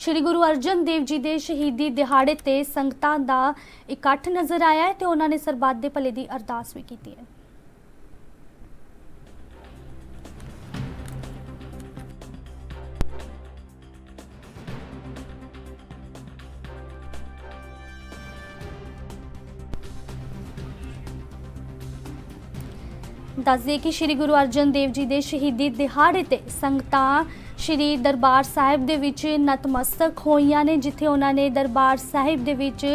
ਸ਼੍ਰੀ ਗੁਰੂ ਅਰਜਨ ਦੇਵ ਜੀ ਦੇ ਸ਼ਹੀਦੀ ਦਿਹਾੜੇ ਤੇ ਸੰਗਤਾਂ ਦਾ ਇਕੱਠ ਨਜ਼ਰ ਆਇਆ ਹੈ ਤੇ ਉਹਨਾਂ ਨੇ ਸਰਬੱਤ ਦੇ ਭਲੇ ਦੀ ਅਰਦਾਸ ਵੀ ਕੀਤੀ ਹੈ। ਦੱਸਦੇ ਕਿ ਸ੍ਰੀ ਗੁਰੂ ਅਰਜਨ ਦੇਵ ਜੀ ਦੇ ਸ਼ਹੀਦੀ ਦਿਹਾੜੇ ਤੇ ਸੰਗਤਾਂ ਸ੍ਰੀ ਦਰਬਾਰ ਸਾਹਿਬ ਦੇ ਵਿੱਚ ਨਤਮਸਤਕ ਹੋਈਆਂ ਨੇ, ਜਿੱਥੇ ਉਹਨਾਂ ਨੇ ਦਰਬਾਰ ਸਾਹਿਬ ਦੇ ਵਿੱਚ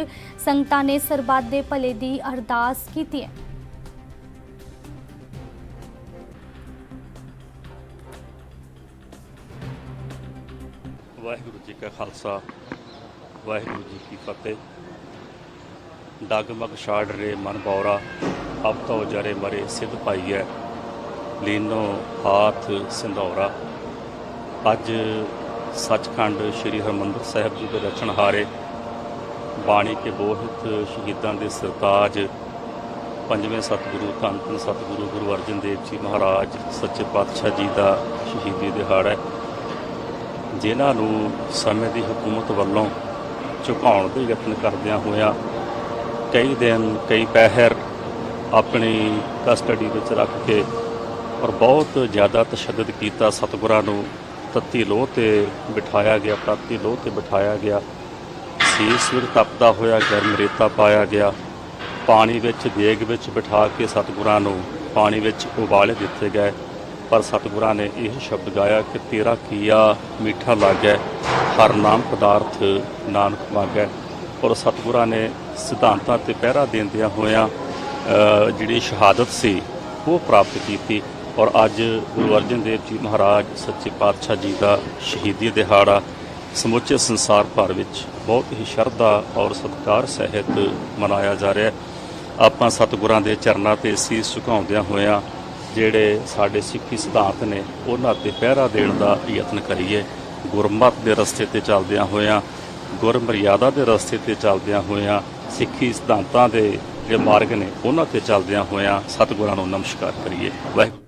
ਸੰਗਤਾਂ ਨੇ ਸਰਬੱਤ ਦੇ ਭਲੇ ਦੀ ਅਰਦਾਸ ਕੀਤੀ ਹੈ। ਵਾਹਿਗੁਰੂ ਜੀ ਕਾ ਖਾਲਸਾ, ਵਾਹਿਗੁਰੂ ਜੀ ਕੀ ਫਤਿਹ। ਡਗਮਗ ਛਾੜ ਰੇ ਮਨ ਬੌਰਾ ਅਬ ਤੋ ਜਰੇ ਮਰੇ ਸਿੱਧ ਪਾਈ ਹੈ। ਲੀਨੋ ਹਾਥ ਸਿੰਧੌਰਾ। ਅੱਜ ਸੱਚਖੰਡ ਸ੍ਰੀ ਹਰਮੰਦਰ ਸਾਹਿਬ ਜੀ ਦੇ ਰਚਨਹਾਰੇ ਬਾਣੀ ਕੇ ਬੋਹਿਤ ਸ਼ਹੀਦਾਂ ਦੇ ਸਰਤਾਜ। ਪੰਜਵੇਂ ਸਤਿਗੁਰੂ, ਧੰਨ ਧੰਨ ਸਤਿਗੁਰੂ ਗੁਰੂ ਅਰਜਨ ਦੇਵ ਜੀ ਮਹਾਰਾਜ, ਸੱਚੇ ਪਾਤਸ਼ਾਹ ਜੀ ਦਾ ਸ਼ਹੀਦੀ ਦਿਹਾੜਾ ਹੈ। ਜਿਨ੍ਹਾਂ ਨੂੰ ਸਮੇਂ ਦੀ ਹਕੂਮਤ ਵੱਲੋਂ ਝੁਕਾਉਣ ਦੇ ਯਤਨ ਕਰਦਿਆਂ ਹੋਇਆ ਕਈ ਦਿਨ, ਕਈ ਪਹਿਰ ਆਪਣੀ ਕਸਟਡੀ ਵਿੱਚ ਰੱਖ ਕੇ ਔਰ ਬਹੁਤ ਜ਼ਿਆਦਾ ਤਸ਼ੱਦਦ ਕੀਤਾ, ਸਤਿਗੁਰਾਂ ਨੂੰ ਤੱਤੀ ਲੋਹ ਤੇ ਬਿਠਾਇਆ ਗਿਆ, ਤੱਤੀ ਲੋਹ ਤੇ ਬਿਠਾਇਆ ਗਿਆ। ਸੀਸ ਵਿੱਚ ਤਪਦਾ ਹੋਇਆ, ਗਰਮ ਰੇਤਾ ਪਾਇਆ ਗਿਆ। ਪਾਣੀ ਵਿੱਚ, ਦੇਗ ਵਿੱਚ ਬਿਠਾ ਕੇ ਸਤਿਗੁਰਾਂ ਨੂੰ ਪਾਣੀ ਵਿੱਚ ਉਬਾਲੇ ਦਿੱਤੇ ਗਏ। ਪਰ ਸਤਿਗੁਰਾਂ ਨੇ ਇਹ ਸ਼ਬਦ ਗਾਇਆ ਕਿ ਤੇਰਾ ਕੀਆ ਮਿੱਠਾ ਲੱਗੈ, ਹਰ ਨਾਮ ਪਦਾਰਥ ਨਾਨਕ ਮਾਗੈ। ਔਰ ਸਤਿਗੁਰਾਂ ਨੇ ਸਿਧਾਂਤਾਂ ਤੇ ਪਹਿਰਾ ਦਿੰਦਿਆਂ ਹੋਇਆਂ ਜਿਹੜੀ ਸ਼ਹਾਦਤ ਸੀ, ਉਹ ਪ੍ਰਾਪਤ ਕੀਤੀ ਔਰ ਅੱਜ ਗੁਰੂ ਅਰਜਨ ਦੇਵ ਜੀ ਮਹਾਰਾਜ ਸੱਚੇ ਪਾਤਸ਼ਾਹ ਜੀ ਦਾ ਸ਼ਹੀਦੀ ਦਿਹਾੜਾ ਸਮੁੱਚੇ ਸੰਸਾਰ ਭਰ ਵਿੱਚ ਬਹੁਤ ਹੀ ਸ਼ਰਧਾ ਔਰ ਸਤਿਕਾਰ ਸਹਿਤ ਮਨਾਇਆ ਜਾ ਰਿਹਾ ਹੈ। ਆਪਾਂ ਸਤਿਗੁਰਾਂ ਦੇ ਚਰਨਾਂ ਤੇ ਸੀਸ ਝੁਕਾਉਂਦਿਆਂ ਹੋਇਆਂ ਜਿਹੜੇ ਸਾਡੇ ਸਿੱਖੀ ਸਿਧਾਂਤ ਨੇ, ਉਹਨਾਂ ਤੇ ਪਹਿਰਾ ਦੇਣ ਦਾ ਯਤਨ ਕਰੀਏ। ਗੁਰਮਤ ਦੇ ਰਸਤੇ ਤੇ ਚੱਲਦਿਆਂ ਹੋਇਆਂ, ਗੁਰਮਰਿਆਦਾ ਦੇ ਰਸਤੇ ਤੇ ਚੱਲਦਿਆਂ ਹੋਇਆਂ ਸਿੱਖੀ ਸਿਧਾਂਤਾਂ ਦੇ ਜਿਹੜੇ ਮਾਰਗ ਨੇ ਉਹਨਾਂ ਤੇ ਚੱਲਦਿਆਂ ਹੋਇਆਂ ਸਤਿਗੁਰਾਂ ਨੂੰ ਨਮਸਕਾਰ ਕਰੀਏ। ਵਾਹਿਗੁਰੂ।